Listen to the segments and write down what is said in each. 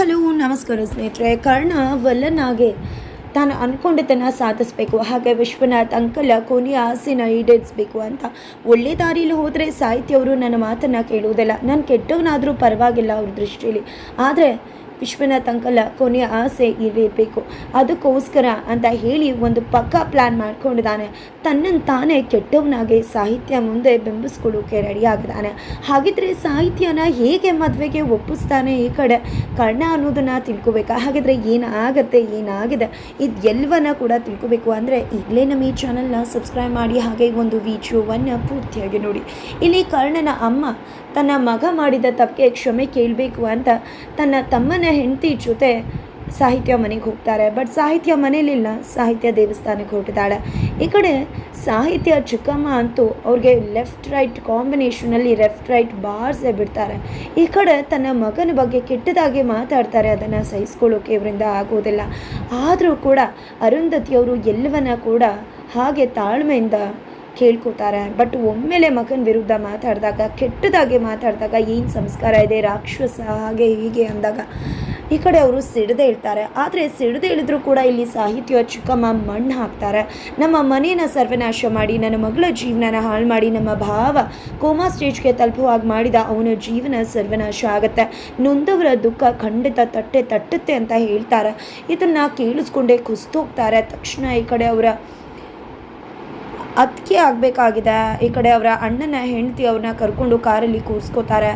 Hello ನಮಸ್ಕಾರ ಸ್ನೇಹಿತರೆ. ಕರ್ಣ ವಲ್ಲನಾಗೆ ತಾನು ಅಂದ್ಕೊಂಡಿದ್ದನ್ನು ಸಾಧಿಸಬೇಕು. ಹಾಗೆ ವಿಶ್ವನಾಥ್ ಅಂಕಲ ಕೊನೆಯ ಆಸೆನ ಈಡೇರಿಸಬೇಕು ಅಂತ ಒಳ್ಳೆ ದಾರಿಯಲ್ಲಿ ಹೋದರೆ ಸಾಹಿತ್ಯವರು ನನ್ನ ಮಾತನ್ನು ಕೇಳುವುದಿಲ್ಲ. ನಾನು ಕೆಟ್ಟವನಾದರೂ ಪರವಾಗಿಲ್ಲ ಅವ್ರ ದೃಷ್ಟಿಯಲ್ಲಿ. ಆದರೆ ವಿಶ್ವನಾಥ್ ಅಂಕಲ್ ಕೊನೆಯ ಆಸೆ ಇರಬೇಕು. ಅದಕ್ಕೋಸ್ಕರ ಅಂತ ಹೇಳಿ ಒಂದು ಪಕ್ಕಾ ಪ್ಲ್ಯಾನ್ ಮಾಡ್ಕೊಂಡಿದ್ದಾನೆ. ತನ್ನನ್ನು ತಾನೇ ಕೆಟ್ಟವನಾಗೆ ಸಾಹಿತ್ಯ ಮುಂದೆ ಬೆಂಬಿಸ್ಕೊಳ್ಳೋಕೆ ರೆಡಿ ಆಗಿದ್ದಾನೆ. ಹಾಗಿದ್ರೆ ಸಾಹಿತ್ಯನ ಹೇಗೆ ಮದುವೆಗೆ ಒಪ್ಪಿಸ್ತಾನೆ ಈ ಕಡೆ? ಕರ್ಣ ಅನ್ನೋದನ್ನು ತಿಳ್ಕೋಬೇಕು. ಹಾಗಿದ್ರೆ ಏನಾಗುತ್ತೆ, ಏನಾಗಿದೆ? ಇದು ಎಲ್ಲವನ್ನ ಕೂಡ ತಿಳ್ಕೊಬೇಕು. ಅಂದರೆ ಈಗಲೇ ನಮ್ಮ ಈ ಚಾನಲ್ನ ಸಬ್ಸ್ಕ್ರೈಬ್ ಮಾಡಿ ಹಾಗೆ ಒಂದು ವಿಡಿಯೋವನ್ನು ಪೂರ್ತಿಯಾಗಿ ನೋಡಿ. ಇಲ್ಲಿ ಕರ್ಣನ ಅಮ್ಮ ತನ್ನ ಮಗ ಮಾಡಿದ ತಪ್ಪಿಗೆ ಕ್ಷಮೆ ಕೇಳಬೇಕು ಅಂತ ತನ್ನ ತಮ್ಮನ ಹೆಂಡತಿ ಜೊತೆ ಸಾಹಿತ್ಯ ಮನೆಗೆ ಹೋಗ್ತಾರೆ. ಬಟ್ ಸಾಹಿತ್ಯ ಮನೇಲಿಲ್ಲ ಸಾಹಿತ್ಯ ದೇವಸ್ಥಾನಕ್ಕೆ ಹೊರಟಿದ್ದಾಳೆ. ಈ ಕಡೆ ಸಾಹಿತ್ಯ ಚಿಕ್ಕಮ್ಮ ಅಂತೂ ಅವ್ರಿಗೆ ಲೆಫ್ಟ್ ರೈಟ್ ಕಾಂಬಿನೇಷನಲ್ಲಿ ಲೆಫ್ಟ್ ರೈಟ್ ಬಾರ್ಸೆ ಬಿಡ್ತಾರೆ. ಈ ಕಡೆ ತನ್ನ ಮಗನ ಬಗ್ಗೆ ಕೆಟ್ಟದಾಗಿ ಮಾತಾಡ್ತಾರೆ. ಅದನ್ನು ಸಹಿಸ್ಕೊಳ್ಳೋಕೆ ಇವರಿಂದ ಆಗೋದಿಲ್ಲ. ಆದರೂ ಕೂಡ ಅರುಂಧತಿಯವರು ಎಲ್ಲವನ್ನ ಕೂಡ ಹಾಗೆ ತಾಳ್ಮೆಯಿಂದ ಕೇಳ್ಕೊತಾರೆ. ಬಟ್ ಒಮ್ಮೆಲೆ ಮಗನ ವಿರುದ್ಧ ಮಾತಾಡಿದಾಗ, ಕೆಟ್ಟದಾಗೆ ಮಾತಾಡಿದಾಗ ಏನು ಸಂಸ್ಕಾರ ಇದೆ? ರಾಕ್ಷಸ ಹಾಗೆ ಹೀಗೆ ಅಂದಾಗ ಈ ಕಡೆ ಅವರು ಸಿಡದೆ ಇಳ್ತಾರೆ. ಆದರೆ ಸಿಡದೆ ಇಳಿದ್ರು ಕೂಡ ಇಲ್ಲಿ ಸಾಹಿತ್ಯ ಚಿಕ್ಕಮ್ಮ ಮಣ್ಣು ಹಾಕ್ತಾರೆ. ನಮ್ಮ ಮನೇನ ಸರ್ವನಾಶ ಮಾಡಿ, ನನ್ನ ಮಗಳ ಜೀವನನ ಹಾಳು ಮಾಡಿ, ನಮ್ಮ ಭಾವ ಕೋಮಾ ಸ್ಟೇಜ್ಗೆ ತಲುಪುವಾಗ ಮಾಡಿದ ಅವನ ಜೀವನ ಸರ್ವನಾಶ ಆಗುತ್ತೆ. ನೊಂದವರ ದುಃಖ ಖಂಡಿತ ತಟ್ಟೆ ತಟ್ಟುತ್ತೆ ಅಂತ ಹೇಳ್ತಾರೆ. ಇದನ್ನು ಕೇಳಿಸ್ಕೊಂಡೇ ಕುಸ್ತೋಗ್ತಾರೆ ತಕ್ಷಣ ಈ ಕಡೆ ಅವರ ಅದಕ್ಕೆ ಆಗಬೇಕಾಗಿದೆ. ಈ ಕಡೆ ಅವರ ಅಣ್ಣನ ಹೆಂಡತಿ ಅವ್ರನ್ನ ಕರ್ಕೊಂಡು ಕಾರಲ್ಲಿ ಕೂರಿಸ್ಕೋತಾರೆ.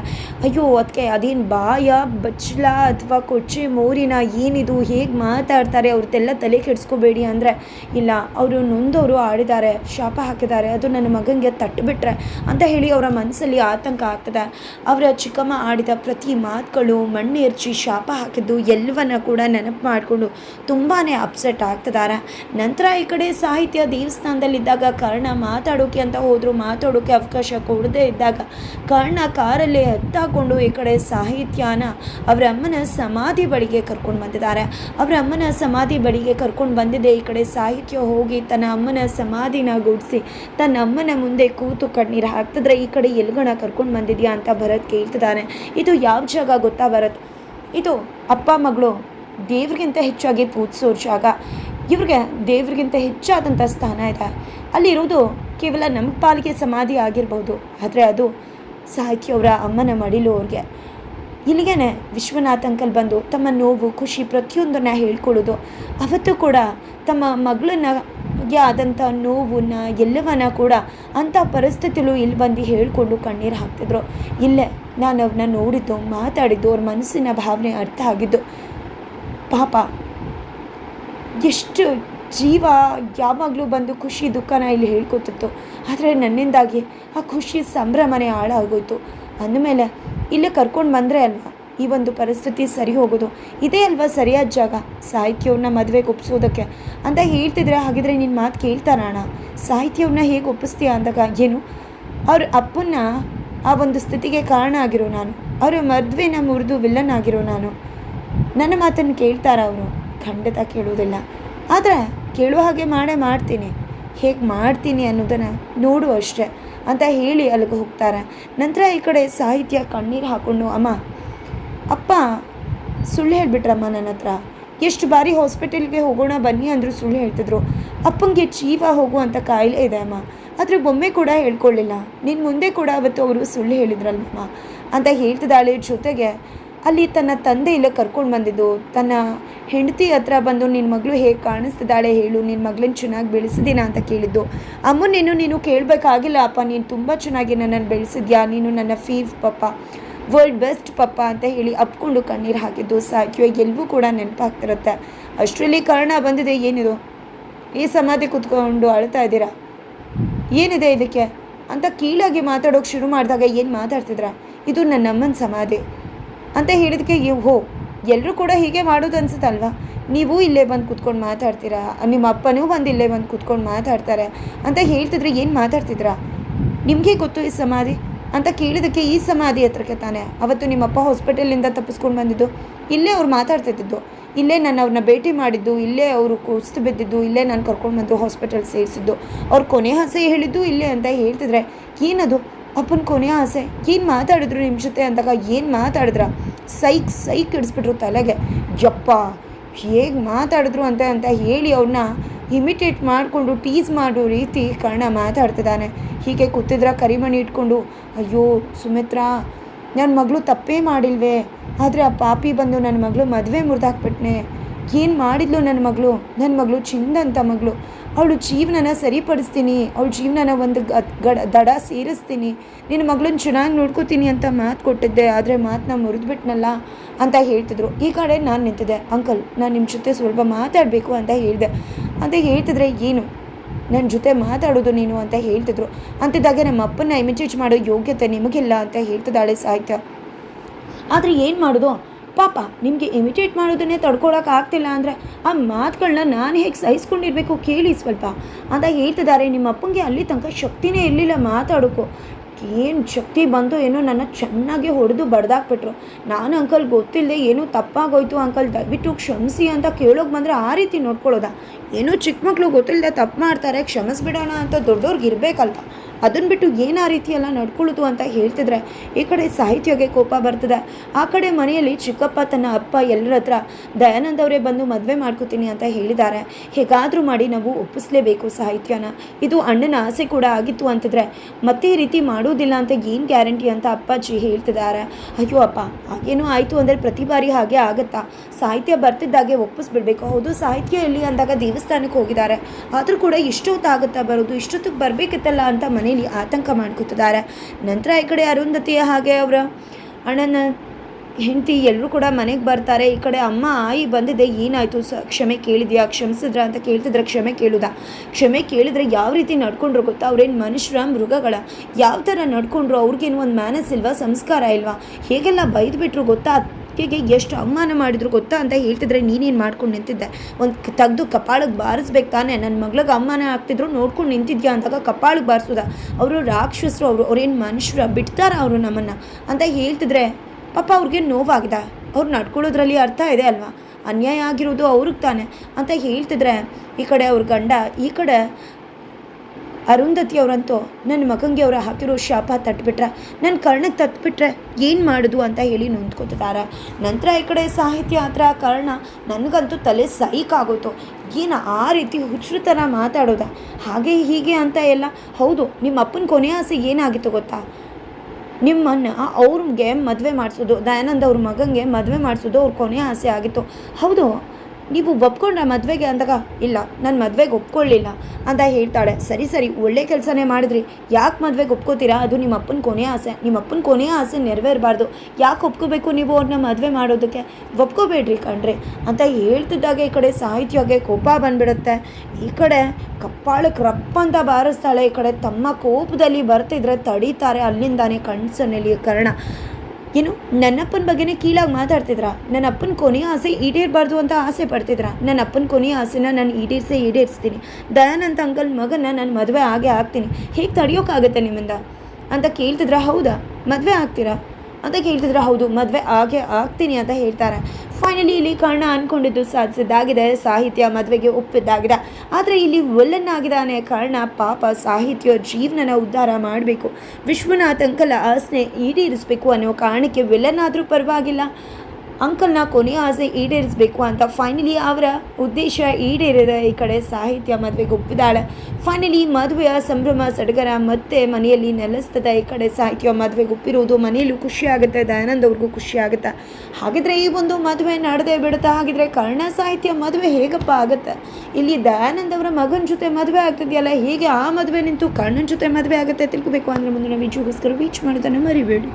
ಅಯ್ಯೋ ಅದಕ್ಕೆ ಅದೇನು ಬಾಯ ಬಚ್ಚಲ ಅಥವಾ ಕೊಚ್ಚೆ ಮೋರಿನ ಏನಿದು? ಹೇಗೆ ಮಾತಾಡ್ತಾರೆ? ಅವ್ರದ್ದೆಲ್ಲ ತಲೆ ಕೆಡಿಸ್ಕೋಬೇಡಿ ಅಂದರೆ ಇಲ್ಲ, ಅವರು ನೊಂದವರು ಆಡಿದ್ದಾರೆ, ಶಾಪ ಹಾಕಿದ್ದಾರೆ, ಅದು ನನ್ನ ಮಗನಿಗೆ ತಟ್ಟುಬಿಟ್ರೆ ಅಂತ ಹೇಳಿ ಅವರ ಮನಸ್ಸಲ್ಲಿ ಆತಂಕ ಆಗ್ತದೆ. ಅವರ ಚಿಕ್ಕಮ್ಮ ಆಡಿದ ಪ್ರತಿ ಮಾತುಗಳು ಮಣ್ಣೆರ್ಚಿ ಶಾಪ ಹಾಕಿದ್ದು ಎಲ್ಲವನ್ನ ಕೂಡ ನೆನಪು ಮಾಡಿಕೊಂಡು ತುಂಬಾ ಅಪ್ಸೆಟ್ ಆಗ್ತಿದ್ದಾರೆ. ನಂತರ ಈ ಕಡೆ ಸಾಹಿತ್ಯ ದೇವಸ್ಥಾನದಲ್ಲಿದ್ದಾಗ ಕರ್ಣ ಮಾತಾಡೋಕೆ ಅಂತ ಹೋದರು, ಮಾತಾಡೋಕೆ ಅವಕಾಶ ಕೊಡದೇ ಇದ್ದಾಗ ಕರ್ಣ ಕಾರಲ್ಲಿ ಹತ್ತಾಕೊಂಡು ಈ ಕಡೆ ಸಾಹಿತ್ಯನ ಅವರ ಅಮ್ಮನ ಸಮಾಧಿ ಬಳಿಗೆ ಕರ್ಕೊಂಡು ಬಂದಿದ್ದಾರೆ. ಅವರ ಅಮ್ಮನ ಸಮಾಧಿ ಬಳಿಗೆ ಕರ್ಕೊಂಡು ಬಂದಿದೆ ಈ ಕಡೆ ಸಾಹಿತ್ಯ ಹೋಗಿ ತನ್ನ ಅಮ್ಮನ ಸಮಾಧಿನ ಗುಡಿಸಿ, ತನ್ನ ಅಮ್ಮನ ಮುಂದೆ ಕೂತು ಕಣ್ಣೀರು ಹಾಕ್ತಿದ್ರೆ ಈ ಕಡೆ ಎಲ್ಗಣ ಕರ್ಕೊಂಡು ಬಂದಿದ್ಯಾ ಅಂತ ಭರತ್ ಕೇಳ್ತಿದ್ದಾನೆ ಇದು ಯಾವ ಜಾಗ ಗೊತ್ತಾ ಭರತ್? ಇದು ಅಪ್ಪ ಮಗಳು ದೇವ್ರಿಗಿಂತ ಹೆಚ್ಚಾಗಿ ಪೂಜಿಸೋ ಜಾಗ. ಇವ್ರಿಗೆ ದೇವ್ರಿಗಿಂತ ಹೆಚ್ಚಾದಂಥ ಸ್ಥಾನ ಇದೆ. ಅಲ್ಲಿರೋದು ಕೇವಲ ನಮ್ಮ ಪಾಲಿಗೆ ಸಮಾಧಿ ಆಗಿರ್ಬೋದು. ಆದರೆ ಅದು ಸಾಹಿತ್ಯ ಅವರ ಅಮ್ಮನ ಮಡಿಲು ಅವ್ರಿಗೆ. ಇಲ್ಲಿಗೇನೆ ವಿಶ್ವನಾಥ್ ಅಂಕಲ್ ಬಂದು ತಮ್ಮ ನೋವು, ಖುಷಿ ಪ್ರತಿಯೊಂದನ್ನು ಹೇಳ್ಕೊಳ್ಳೋದು ಅವತ್ತು ಕೂಡ ತಮ್ಮ ಮಗಳನ್ನ ಆದಂಥ ನೋವನ್ನ, ಎಲ್ಲವನ್ನ ಕೂಡ ಅಂಥ ಪರಿಸ್ಥಿತಿಲೂ ಇಲ್ಲಿ ಬಂದು ಹೇಳಿಕೊಂಡು ಕಣ್ಣೀರು ಹಾಕ್ತಿದ್ರು. ಇಲ್ಲೇ ನಾನು ಅವ್ರನ್ನ ನೋಡಿದ್ದು, ಮಾತಾಡಿದ್ದು, ಅವ್ರ ಮನಸ್ಸಿನ ಭಾವನೆ ಅರ್ಥ ಆಗಿದ್ದು. ಪಾಪ ಎಷ್ಟು ಜೀವ, ಯಾವಾಗಲೂ ಬಂದು ಖುಷಿ, ದುಃಖನ ಇಲ್ಲಿ ಹೇಳ್ಕೊತಿತ್ತು ಆದರೆ ನನ್ನಿಂದಾಗಿ ಆ ಖುಷಿ ಸಂಭ್ರಮನೇ ಹಾಳಾಗೋಯ್ತು. ಅಂದಮೇಲೆ ಇಲ್ಲೇ ಕರ್ಕೊಂಡು ಬಂದರೆ ಅಲ್ವಾ? ಈ ಒಂದು ಪರಿಸ್ಥಿತಿ ಸರಿ ಹೋಗೋದು. ಇದೇ ಅಲ್ವಾ ಸರಿಯಾದ ಜಾಗ? ಸಾಹಿತ್ಯವ್ರನ್ನ ಮದುವೆಗೆ ಒಪ್ಪಿಸೋದಕ್ಕೆ ಅಂತ ಹೇಳ್ತಿದ್ರೆ ಹಾಗಿದ್ರೆ ನಿನ್ನ ಮಾತು ಕೇಳ್ತಾರಣ ಸಾಹಿತ್ಯವ್ರನ್ನ ಹೇಗೆ ಒಪ್ಪಿಸ್ತೀಯ ಅಂದಾಗ ಏನು? ಅವ್ರ ಅಪ್ಪನ್ನ ಆ ಒಂದು ಸ್ಥಿತಿಗೆ ಕಾರಣ ಆಗಿರೋ ನಾನು. ಅವರ ಮದುವೆನ ಮುರಿದು ವಿಲ್ಲನ್ ಆಗಿರೋ ನಾನು. ನನ್ನ ಮಾತನ್ನು ಕೇಳ್ತಾರ ಅವರು? ಖಂಡಿತ ಕೇಳುವುದಿಲ್ಲ. ಆದರೆ ಕೇಳುವ ಹಾಗೆ ಮಾಡೇ ಮಾಡ್ತೀನಿ. ಹೇಗೆ ಮಾಡ್ತೀನಿ ಅನ್ನೋದನ್ನು ನೋಡು ಅಷ್ಟೇ ಅಂತ ಹೇಳಿ ಅಲ್ಲಿಗೆ ಹೋಗ್ತಾರೆ. ನಂತರ ಈ ಕಡೆ ಸಾಹಿತ್ಯ ಕಣ್ಣೀರು ಹಾಕ್ಕೊಂಡು ಅಮ್ಮ, ಅಪ್ಪ, ಸುಳ್ಳು ಹೇಳಿಬಿಟ್ರಮ್ಮ ನನ್ನ ಹತ್ರ. ಎಷ್ಟು ಬಾರಿ ಹಾಸ್ಪಿಟಲ್ಗೆ ಹೋಗೋಣ, ಬನ್ನಿ ಅಂದರು ಸುಳ್ಳು ಹೇಳ್ತಿದ್ರು. ಅಪ್ಪಂಗೆ ಜೀವ ಹೋಗುವಂಥ ಕಾಯಿಲೆ ಇದೆ ಅಮ್ಮ. ಆದರೆ ಒಮ್ಮೆ ಕೂಡ ಹೇಳ್ಕೊಳ್ಳಿಲ್ಲ ನಿನ್ನ ಮುಂದೆ ಕೂಡ ಅವತ್ತು ಅವರು ಸುಳ್ಳು ಹೇಳಿದ್ರಲ್ವಮ್ಮ? ಅಂತ ಹೇಳ್ತಿದ್ದಾಳೆ ಜೊತೆಗೆ ಅಲ್ಲಿ ತನ್ನ ತಂದೆ ಇಲ್ಲ ಕರ್ಕೊಂಡು ಬಂದಿದ್ದು. ತನ್ನ ಹೆಂಡತಿ ಹತ್ರ ಬಂದು ನಿನ್ನ ಮಗಳು ಹೇಗೆ ಕಾಣಿಸ್ತಿದ್ದಾಳೆ ಹೇಳು ನಿನ್ನ ಮಗಳನ್ನ ಚೆನ್ನಾಗಿ ಬೆಳೆಸಿದ್ದೀನ ಅಂತ ಕೇಳಿದ್ದು. ಅಮ್ಮನೇನು ನೀನು ಕೇಳಬೇಕಾಗಿಲ್ಲ, ಅಪ್ಪ, ನೀನು ತುಂಬ ಚೆನ್ನಾಗಿ ನನ್ನನ್ನು ಬೆಳೆಸಿದ್ಯಾ, ನೀನು ನನ್ನ ಫೀವ್ ಪಪ್ಪ, ವರ್ಲ್ಡ್ ಬೆಸ್ಟ್ ಪಪ್ಪ ಅಂತ ಹೇಳಿ ಅಪ್ಕೊಂಡು ಕಣ್ಣೀರು ಹಾಕಿದ್ದು. ಸಾಕಿಯೋ ಎಲ್ಲವೂ ಕೂಡ ನೆನಪಾಗ್ತಿರುತ್ತೆ. ಅಷ್ಟರಲ್ಲಿ ಕಾರಣ ಬಂದಿದೆ, ಏನಿದು? ಈ ಸಮಾಧಿ ಕುತ್ಕೊಂಡು ಅಳ್ತಾ ಇದ್ದೀರಾ? ಏನಿದೆ ಇದಕ್ಕೆ? ಅಂತ ಕೀಳಾಗಿ ಮಾತಾಡೋಕೆ ಶುರು ಮಾಡಿದಾಗ ಏನು ಮಾತಾಡ್ತಿದ್ರ? ಇದು ನನ್ನ ಅಮ್ಮನ ಸಮಾಧಿ. ಅಂತ ಹೇಳಿದಕ್ಕೆ ಹೋ ಎಲ್ಲರೂ ಕೂಡ ಹೀಗೆ ಮಾಡೋದು ಅನ್ಸುತ್ತಲ್ವಾ? ನೀವು ಇಲ್ಲೇ ಬಂದು ಕುತ್ಕೊಂಡು ಮಾತಾಡ್ತೀರಾ? ನಿಮ್ಮ ಅಪ್ಪನೂ ಬಂದು ಇಲ್ಲೇ ಬಂದು ಕುತ್ಕೊಂಡು ಮಾತಾಡ್ತಾರೆ ಅಂತ ಹೇಳ್ತಿದ್ರೆ ಏನು ಮಾತಾಡ್ತಿದ್ರಾ? ನಿಮಗೆ ಗೊತ್ತು ಈ ಸಮಾಧಿ? ಅಂತ ಕೇಳಿದಕ್ಕೆ ಈ ಸಮಾಧಿ ಹತ್ರಕ್ಕೆ ತಾನೆ. ಅವತ್ತು ನಿಮ್ಮಪ್ಪ ಹಾಸ್ಪಿಟಲಿಂದ ತಪ್ಪಿಸ್ಕೊಂಡು ಬಂದಿದ್ದು. ಇಲ್ಲೇ ಅವ್ರು ಮಾತಾಡ್ತಿದ್ದು ಇಲ್ಲೇ ನಾನು ಅವ್ರನ್ನ ಭೇಟಿ ಮಾಡಿದ್ದು. ಇಲ್ಲೇ ಅವರು ಕುಸ್ತು ಬಿದ್ದಿದ್ದು. ಇಲ್ಲೇ ನಾನು ಕರ್ಕೊಂಡು ಬಂದು ಹಾಸ್ಪಿಟಲ್ ಸೇರಿಸಿದ್ದು. ಅವ್ರು ಕೊನೆ ಹಸೆ ಹೇಳಿದ್ದು ಇಲ್ಲೇ ಅಂತ ಹೇಳ್ತಿದ್ರೆ ಏನದು ಅಪ್ಪನ ಕೊನೆಯ ಆಸೆ, ಏನು ಮಾತಾಡಿದ್ರು ನಿಮ್ಮ ಜೊತೆ ಅಂದಾಗ ಏನು ಮಾತಾಡಿದ್ರ? ಸೈಕ್ ಸೈಕ್ ಇಡಿಸ್ಬಿಟ್ರು ತಲೆಗೆ. ಯಪ್ಪ, ಹೇಗೆ ಮಾತಾಡಿದ್ರು ಅಂತ ಅಂತ ಹೇಳಿ ಅವ್ರನ್ನ ಇಮಿಟೇಟ್ ಮಾಡಿಕೊಂಡು ಟೀಸ್ ಮಾಡೋ ರೀತಿ ಕರ್ಣ ಮಾತಾಡ್ತಿದ್ದಾನೆ. ಹೀಗೆ ಕೂತಿದ್ರ ಕರಿಮಣಿ ಇಟ್ಕೊಂಡು, ಅಯ್ಯೋ, ಸುಮಿತ್ರಾ ನನ್ನ ಮಗಳು ತಪ್ಪೇ ಮಾಡಿಲ್ವೇ? ಆದರೆ ಆ ಪಾಪಿ ಬಂದು ನನ್ನ ಮಗಳು ಮದುವೆ ಮುರಿದಾಕ್ಬಿಟ್ನೆ. ಏನು ಮಾಡಿದ್ಲು ನನ್ನ ಮಗಳು? ನನ್ನ ಮಗಳು ಚಿಂದಂತ ಮಗಳು. ಅವಳು ಜೀವನನ ಸರಿಪಡಿಸ್ತೀನಿ, ಅವಳ ಜೀವನನ ಒಂದು ಗಡ, ದಡ ಸೇರಿಸ್ತೀನಿ. ನಿನ್ನ ಮಗಳನ್ನ ಚೆನ್ನಾಗಿ ನೋಡ್ಕೋತೀನಿ ಅಂತ ಮಾತು ಕೊಟ್ಟಿದ್ದೆ, ಆದರೆ ಮಾತನ್ನ ಮುರಿದ್ಬಿಟ್ನಲ್ಲ ಅಂತ ಹೇಳ್ತಿದ್ರು. ಈ ಕಡೆ ನಾನು ನಿಂತಿದ್ದೆ. ಅಂಕಲ್, ನಾನು ನಿಮ್ಮ ಜೊತೆ ಸ್ವಲ್ಪ ಮಾತಾಡಬೇಕು ಅಂತ ಹೇಳಿದೆ. ಅಂತ ಹೇಳ್ತಿದ್ರೆ ಏನು? ನನ್ನ ಜೊತೆ ಮಾತಾಡೋದು ನೀನು ಅಂತ ಹೇಳ್ತಿದ್ರು. ಅಂತಿದ್ದಾಗೆ ನಮ್ಮ ಅಪ್ಪನ ಇಮಿಟೇಟ್ ಮಾಡೋ ಯೋಗ್ಯತೆ ನಿಮಗಿಲ್ಲ ಅಂತ ಹೇಳ್ತಿದ್ದಾಳೆ ಸಾಹಿತ್ಯ. ಆದರೆ ಏನು ಮಾಡೋದು? ಪಾಪ, ನಿಮಗೆ ಇಮಿಟೇಟ್ ಮಾಡೋದನ್ನೇ ತಡ್ಕೊಳಕ್ಕೆ ಆಗ್ತಿಲ್ಲ ಅಂದರೆ ಆ ಮಾತುಗಳನ್ನ ನಾನು ಹೇಗೆ ಸಹಿಸ್ಕೊಂಡಿರಬೇಕು ಕೇಳಿ ಸ್ವಲ್ಪ. ಅಂತ ಹೇಳ್ತಿದ್ದಾರೆ. ನಿಮ್ಮ ಅಪ್ಪಂಗೆ ಅಲ್ಲಿ ತನಕ ಶಕ್ತಿನೇ ಇರಲಿಲ್ಲ ಮಾತಾಡೋಕು. ಏನು ಶಕ್ತಿ ಬಂತು ಏನೋ ನನ್ನ ಚೆನ್ನಾಗಿ ಹೊಡೆದು ಬಡ್ದಾಕ್ಬಿಟ್ರು. ನಾನು ಅಂಕಲ್ ಗೊತ್ತಿಲ್ಲದೆ ಏನೋ ತಪ್ಪಾಗೋಯ್ತು ಅಂಕಲ್, ದಯವಿಟ್ಟು ಕ್ಷಮಿಸಿ ಅಂತ ಕೇಳೋಕೆ ಬಂದರೆ ಆ ರೀತಿ ನೋಡ್ಕೊಳ್ಳೋದ? ಏನೋ ಚಿಕ್ಕ ಮಕ್ಕಳು ಗೊತ್ತಿಲ್ಲದೆ ತಪ್ಪು ಮಾಡ್ತಾರೆ, ಕ್ಷಮಿಸ್ಬಿಡೋಣ ಅಂತ ದೊಡ್ಡವ್ರಿಗೆ ಇರಬೇಕಲ್ವ? ಅದನ್ನು ಬಿಟ್ಟು ಏನು ಆ ರೀತಿ ಎಲ್ಲ ನಡ್ಕೊಳ್ಳೋದು ಅಂತ ಹೇಳ್ತಿದ್ರೆ ಈ ಕಡೆ ಸಾಹಿತ್ಯಗೆ ಕೋಪ ಬರ್ತದೆ. ಆ ಕಡೆ ಮನೆಯಲ್ಲಿ ಚಿಕ್ಕಪ್ಪ, ತನ್ನ ಅಪ್ಪ ಎಲ್ಲರ ಹತ್ರ, ದಯಾನಂದ್ ಅವರೇ ಬಂದು ಮದುವೆ ಮಾಡ್ಕೋತೀನಿ ಅಂತ ಹೇಳಿದ್ದಾರೆ. ಹೇಗಾದರೂ ಮಾಡಿ ನಾವು ಒಪ್ಪಿಸ್ಲೇಬೇಕು ಸಾಹಿತ್ಯನ. ಇದು ಅಣ್ಣನ ಆಸೆ ಕೂಡ ಆಗಿತ್ತು ಅಂತಿದ್ರೆ, ಮತ್ತೆ ಈ ರೀತಿ ಮಾಡೋದಿಲ್ಲ ಅಂತ ಏನು ಗ್ಯಾರಂಟಿ ಅಂತ ಅಪ್ಪಾಜಿ ಹೇಳ್ತಿದ್ದಾರೆ. ಅಯ್ಯೋ ಅಪ್ಪ, ಹಾಗೇನೋ ಆಯಿತು ಅಂದರೆ ಪ್ರತಿ ಬಾರಿ ಹಾಗೆ ಆಗುತ್ತಾ? ಸಾಹಿತ್ಯ ಬರ್ತಿದ್ದಾಗೆ ಒಪ್ಪಿಸ್ಬಿಡ್ಬೇಕು. ಹೌದು, ಸಾಹಿತ್ಯ ಎಲ್ಲಿ? ಅಂದಾಗ ದೇವಸ್ಥಾನಕ್ಕೆ ಹೋಗಿದ್ದಾರೆ. ಆದರೂ ಕೂಡ ಇಷ್ಟೊತ್ತಾಗುತ್ತಾ ಬರೋದು ಇಷ್ಟೊತ್ತಿಗೆ ಬರಬೇಕಿತ್ತಲ್ಲ ಅಂತ ಮನೇಲಿ ಆತಂಕ ಮಾಡ್ಕೊತಿದ್ದಾರೆ. ನಂತರ ಈ ಕಡೆ ಅರುಂಧತಿಯ ಹಾಗೆ ಅವರ ಅಣ್ಣನ ಹೆಂಡತಿ ಎಲ್ಲರೂ ಕೂಡ ಮನೆಗೆ ಬರ್ತಾರೆ. ಈ ಕಡೆ ಅಮ್ಮ, ಆಯಿ, ಬಂದಿದೆ, ಏನಾಯಿತು? ಸ, ಕ್ಷಮೆ ಕೇಳಿದ್ಯಾ? ಕ್ಷಮಿಸಿದ್ರ? ಅಂತ ಕೇಳ್ತಿದ್ರೆ ಕ್ಷಮೆ ಕೇಳುದಾ? ಕ್ಷಮೆ ಕೇಳಿದ್ರೆ ಯಾವ ರೀತಿ ನಡ್ಕೊಂಡ್ರು ಗೊತ್ತಾ? ಅವ್ರೇನು ಮನುಷ್ಯರ ಮೃಗಗಳ? ಯಾವ ಥರ ನಡ್ಕೊಂಡ್ರು? ಅವ್ರಿಗೇನು ಒಂದು ಮ್ಯಾನಸ್ ಇಲ್ವಾ ಸಂಸ್ಕಾರ ಇಲ್ವಾ? ಹೇಗೆಲ್ಲ ಬೈದ್ಬಿಟ್ರು ಗೊತ್ತಾ? ಅತ್ತಿಗೆಗೆ ಎಷ್ಟು ಅವಮಾನ ಮಾಡಿದ್ರು ಗೊತ್ತಾ ಅಂತ ಹೇಳ್ತಿದ್ರೆ ನೀನೇನು ಮಾಡ್ಕೊಂಡು ನಿಂತಿದ್ದೆ? ಒಂದು ತೆಗೆದು ಕಪಾಳಕ್ಕೆ ಬಾರಿಸ್ಬೇಕು ತಾನೇ? ನನ್ನ ಮಗ್ಳಿಗೆ ಅವಮಾನ ಆಗ್ತಿದ್ರು ನೋಡ್ಕೊಂಡು ನಿಂತಿದ್ಯಾ ಅಂದಾಗ ಕಪಾಳಕ್ಕೆ ಬಾರಿಸೋದ. ಅವರು ರಾಕ್ಷಸರು, ಅವರು ಅವ್ರೇನು ಮನುಷ್ಯರ, ಬಿಡ್ತಾರ ಅವರು ನಮ್ಮನ್ನು? ಅಂತ ಹೇಳ್ತಿದ್ರೆ ಪಾಪ ಅವ್ರಿಗೆ ನೋವಾಗಿದೆ. ಅವ್ರು ನಡ್ಕೊಳ್ಳೋದ್ರಲ್ಲಿ ಅರ್ಥ ಇದೆ ಅಲ್ವಾ? ಅನ್ಯಾಯ ಆಗಿರೋದು ಅವ್ರಿಗೆ ತಾನೆ. ಅಂತ ಹೇಳ್ತಿದ್ರೆ ಈ ಕಡೆ ಅವ್ರ ಗಂಡ, ಈ ಕಡೆ ಅರುಂಧತಿ ಅವರಂತೂ ನನ್ನ ಮಗಂಗೆ ಅವ್ರು ಹಾಕಿರೋ ಶಾಪ ತಟ್ಬಿಟ್ರೆ ನನ್ನ ಕರ್ಣಕ್ಕೆ ತತ್ಬಿಟ್ರೆ ಏನು ಮಾಡೋದು ಅಂತ ಹೇಳಿ ನೊಂದ್ಕೊತಿದ್ದಾರೆ ನಂತರ ಈ ಕಡೆ ಸಾಹಿತ್ಯ ಹತ್ರ ಕರ್ಣ ನನಗಂತೂ ತಲೆ ಸೈಕಾಗೋತು ಏನು ಆ ರೀತಿ ಹುಚ್ಚರು ಥರ ಮಾತಾಡೋದ? ಹಾಗೆ ಹೀಗೆ ಅಂತ ಎಲ್ಲ, ಹೌದು, ನಿಮ್ಮ ಅಪ್ಪನ ಕೊನೆ ಆಸೆ ಏನಾಗಿತ್ತು ಗೊತ್ತಾ? ನಿಮ್ಮನ್ನು ಅವ್ರಿಗೆ ಮದುವೆ ಮಾಡಿಸೋದು, ದಯಾನಂದ ಅವ್ರ ಮಗನಿಗೆ ಮದುವೆ ಮಾಡಿಸೋದು ಅವ್ರ ಕೊನೆ ಆಸೆ ಆಗಿತ್ತು. ಹೌದು ನೀವು ಒಪ್ಕೊಂಡ್ರೆ ಮದುವೆಗೆ ಅಂದಾಗ, ಇಲ್ಲ, ನಾನು ಮದುವೆಗೆ ಒಪ್ಕೊಳ್ಳಿಲ್ಲ ಅಂತ ಹೇಳ್ತಾಳೆ. ಸರಿ ಸರಿ, ಒಳ್ಳೆ ಕೆಲಸನೇ ಮಾಡಿದ್ರಿ. ಯಾಕೆ ಮದುವೆಗೆ ಒಪ್ಕೋತೀರಾ? ಅದು ನಿಮ್ಮ ಅಪ್ಪನ ಕೊನೆಯ ಆಸೆ. ನಿಮ್ಮ ಅಪ್ಪನ ಕೊನೆಯ ಆಸೆ ನೆರವೇರಬಾರ್ದು. ಯಾಕೆ ಒಪ್ಕೋಬೇಕು ನೀವು ಅವ್ರನ್ನ ಮದುವೆ ಮಾಡೋದಕ್ಕೆ? ಒಪ್ಕೋಬೇಡ್ರಿ ಕಣ್ರಿ ಅಂತ ಹೇಳ್ತಿದ್ದಾಗ ಈ ಕಡೆ ಸಾಹಿತ್ಯಗೆ ಕೋಪ ಬಂದ್ಬಿಡುತ್ತೆ. ಈ ಕಡೆ ಕಪ್ಪಾಳಕ್ಕೆ ರಪ್ಪ ಅಂತ ಬಾರಿಸ್ತಾಳೆ. ಈ ಕಡೆ ತಮ್ಮ ಕೋಪದಲ್ಲಿ ಬರ್ತಿದ್ರೆ ತಡೀತಾರೆ. ಅಲ್ಲಿಂದಾನೆ ಕಣ್ಸನ್ನಲ್ಲಿ ಕರ್ಣ. ಏನು ನನ್ನಪ್ಪನ ಬಗ್ಗೆನೇ ಕೀಳಾಗಿ ಮಾತಾಡ್ತಿದ್ರ? ನನ್ನ ಅಪ್ಪನ ಕೊನೆಯ ಆಸೆ ಈಡೇರಬಾರ್ದು ಅಂತ ಆಸೆ ಪಡ್ತಿದ್ರ? ನನ್ನ ಅಪ್ಪನ ಕೊನೆಯ ಆಸೆನ ನಾನು ಈಡೇರಿಸೇ ಈಡೇರಿಸ್ತೀನಿ. ದಯಾನಂತ ಅಂಕಲ್ ಮಗನ ನಾನು ಮದುವೆ ಆಗೇ ಆಗ್ತೀನಿ. ಹೇಗೆ ತಡೆಯೋಕ್ಕಾಗತ್ತೆ ನಿಮ್ಮಿಂದ? ಅಂತ ಕೇಳ್ತಿದ್ರ? ಹೌದಾ? ಮದುವೆ ಆಗ್ತೀರಾ? ಅಂತ ಕೇಳ್ತಿದ್ರ? ಹೌದು, ಮದುವೆ ಆಗೇ ಆಗ್ತೀನಿ ಅಂತ ಹೇಳ್ತಾರೆ. ಫೈನಲಿ ಇಲ್ಲಿ ಕಾರಣ ಅನ್ಕೊಂಡಿದ್ದು ಸಾಧಿಸಿದ್ದಾಗಿದೆ. ಸಾಹಿತ್ಯ ಮದುವೆಗೆ ಒಪ್ಪಿದ್ದಾಗಿದೆ. ಆದರೆ ಇಲ್ಲಿ ಒಲ್ಲನ್ನಾಗಿದ್ದಾನೆ ಕಾರಣ. ಪಾಪ ಸಾಹಿತ್ಯ ಜೀವನನ ಉದ್ಧಾರ ಮಾಡಬೇಕು. ವಿಶ್ವನಾಥ್ ಅಂಕಲ ಆಸನೆ ಈಡೇರಿಸಬೇಕು ಅನ್ನೋ ಕಾರಣಕ್ಕೆ ವಿಲ್ಲನಾದರೂ ಪರವಾಗಿಲ್ಲ. ಅಂಕಲ್ನ ಕೊನೆಯ ಆಸೆ ಈಡೇರಿಸಬೇಕು ಅಂತ ಫೈನಲಿ ಅವರ ಉದ್ದೇಶ ಈಡೇರಿದೆ ಈ ಕಡೆ ಸಾಹಿತ್ಯ ಮದುವೆಗೆ ಒಪ್ಪಿದಾಳೆ ಫೈನಲಿ ಮದುವೆಯ ಸಂಭ್ರಮ ಸಡಗರ ಮತ್ತೆ ಮನೆಯಲ್ಲಿ ನೆಲೆಸ್ತದೆ. ಈ ಕಡೆ ಸಾಹಿತ್ಯ ಮದುವೆಗೆ ಒಪ್ಪಿರುವುದು ಮನೆಯಲ್ಲೂ ಖುಷಿ ಆಗುತ್ತೆ, ದಯಾನಂದ್ ಅವ್ರಿಗೂ ಖುಷಿ ಆಗುತ್ತೆ. ಹಾಗಿದ್ರೆ ಈ ಒಂದು ಮದುವೆ ನಡೆದೇ ಬಿಡುತ್ತಾ? ಹಾಗಿದ್ರೆ ಕರ್ಣ ಸಾಹಿತ್ಯ ಮದುವೆ ಹೇಗಪ್ಪ ಆಗುತ್ತೆ? ಇಲ್ಲಿ ದಯಾನಂದ್ ಅವರ ಮಗನ ಜೊತೆ ಮದುವೆ ಆಗ್ತದೆಯಲ್ಲ, ಹೇಗೆ ಆ ಮದುವೆ ನಿಂತು ಕರ್ಣನ ಜೊತೆ ಮದುವೆ ಆಗುತ್ತೆ ತಿಳ್ಕೊಬೇಕು. ಅಂದರೆ ಮುಂದಿನ ವಿಡಿಯೋಗೋಸ್ಕರ ವೀಚ್ ಮಾಡೋದನ್ನು ಮರಿಬೇಡಿ.